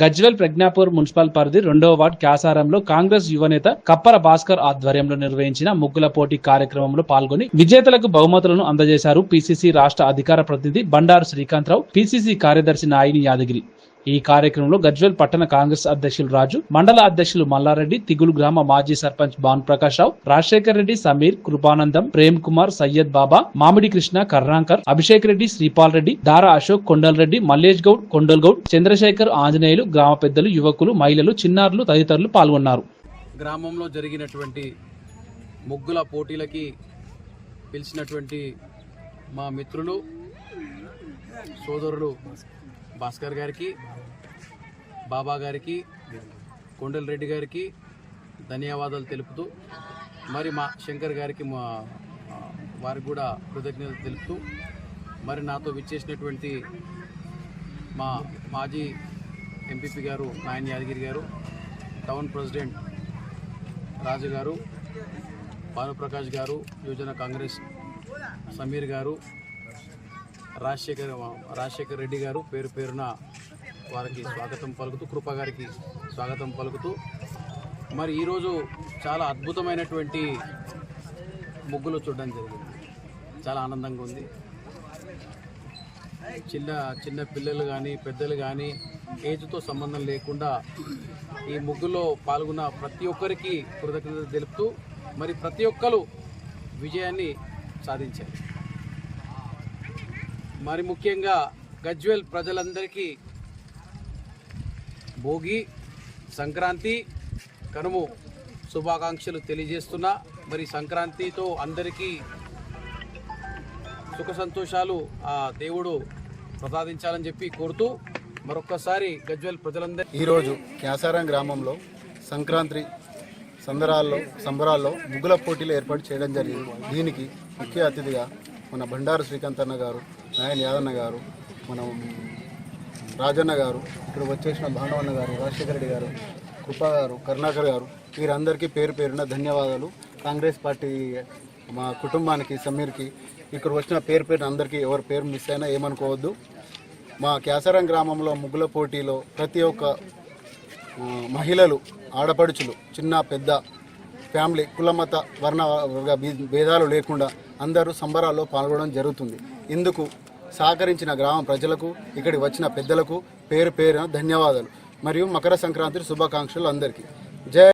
Gajwel Pragnapur municipal పరిధి రెండవ ward క్యాసారంలో Congress యువనేత కప్పర భాస్కర్ ఆధ్వర్యంలో నిర్వహించిన ముగ్గుల పోటీ కార్యక్రమంలో పాల్గొని విజేతలకు బహుమతులను అందజేశారు పిసిసి రాష్ట్ర అధికార ప్రతినిధి బండారు శ్రీకాంతరావు పిసిసి కార్యదర్శి నాయిని యాదగిరి. ఈ కార్యక్రమంలో గజ్వేల్ పట్టణ కాంగ్రెస్ అధ్యక్షులు రాజు మండల అధ్యక్షులు మల్లారెడ్డి తిగులు గ్రామ మాజీ సర్పంచ్ భాన్ ప్రకాష్ రావు రాజశేఖర్ రెడ్డి సమీర్ కృపానందం ప్రేమ్ కుమార్ సయ్యద్ బాబా మామిడి కృష్ణ కర్ణాంకర్ అభిషేక్ రెడ్డి శ్రీపాల్ రెడ్డి దారా అశోక్ కొండల్ రెడ్డి మల్లేష్ గౌడ్ కొండల్ గౌడ్ చంద్రశేఖర్ ఆంజనేయులు గ్రామ పెద్దలు యువకులు మహిళలు చిన్నారులు తదితరులు పాల్గొన్నారు. గ్రామంలో జరిగినటువంటి ముగ్గుల పోటీలకి పిలిచినటువంటి మా మిత్రులు సోదరులు భాస్కర్ గారికి బాబా గారికి కొండల రెడ్డి గారికి ధన్యవాదాలు తెలుపుతూ మరి మా శంకర్ గారికి మా వారికి కూడా కృతజ్ఞతలు తెలుపుతూ మరి నాతో విచ్చేసినటువంటి మా మాజీ ఎంపీపీ గారు నాయన్ యాదగిరి గారు టౌన్ ప్రెసిడెంట్ రాజు గారు భానుప్రకాష్ గారు యువజన కాంగ్రెస్ సమీర్ గారు రాజశేఖర్ రాజశేఖర్ రెడ్డి గారు పేరు పేరున వారికి స్వాగతం పలుకుతూ కృప గారికి స్వాగతం పలుకుతూ మరి ఈరోజు చాలా అద్భుతమైనటువంటి ముగ్గులు చూడడం జరిగింది. చాలా ఆనందంగా ఉంది. చిన్న చిన్న పిల్లలు కానీ పెద్దలు కానీ ఏజ్తో సంబంధం లేకుండా ఈ ముగ్గులో పాల్గొన్న ప్రతి ఒక్కరికి కృతజ్ఞత తెలుపుతూ మరి ప్రతి ఒక్కరు విజయాన్ని సాధించారు. మరి ముఖ్యంగా గజ్వేల్ ప్రజలందరికీ భోగి సంక్రాంతి కనుము శుభాకాంక్షలు తెలియజేస్తున్నా. మరి సంక్రాంతితో అందరికీ సుఖ సంతోషాలు ఆ దేవుడు ప్రసాదించాలని చెప్పి కోరుతూ మరొక్కసారి గజ్వేల్ ప్రజలందరి ఈరోజు క్యాసారం గ్రామంలో సంక్రాంతి సందరాల్లో సంబరాల్లో ముగ్గుల పోటీలు ఏర్పాటు చేయడం జరిగింది. దీనికి ముఖ్య అతిథిగా మన బండారు శ్రీకాంత్ అన్న గారు నాయన్ యాదన్న గారు మనం రాజన్న గారు ఇక్కడ వచ్చేసిన భానవన్న గారు రాజశేఖర రెడ్డి గారు కృపా గారు కరుణాకర్ గారు వీరందరికీ పేరు పేరున ధన్యవాదాలు. కాంగ్రెస్ పార్టీ మా కుటుంబానికి సమీర్కి ఇక్కడ వచ్చిన పేరు పేరున అందరికీ ఎవరి పేరు మిస్ అయినా ఏమనుకోవద్దు. మా క్యాసరం గ్రామంలో ముగ్గుల పోటీలో ప్రతి ఒక్క మహిళలు ఆడపడుచులు చిన్న పెద్ద ఫ్యామిలీ కులమత వర్ణ వర్గ భీ- భేదాలు లేకుండా అందరూ సంబరాల్లో పాల్గొనడం జరుగుతుంది. ఇందుకు సహకరించిన గ్రామ ప్రజలకు ఇక్కడికి వచ్చిన పెద్దలకు పేరు పేరున ధన్యవాదాలు. మరియు మకర సంక్రాంతి శుభాకాంక్షలు అందరికీ. జయ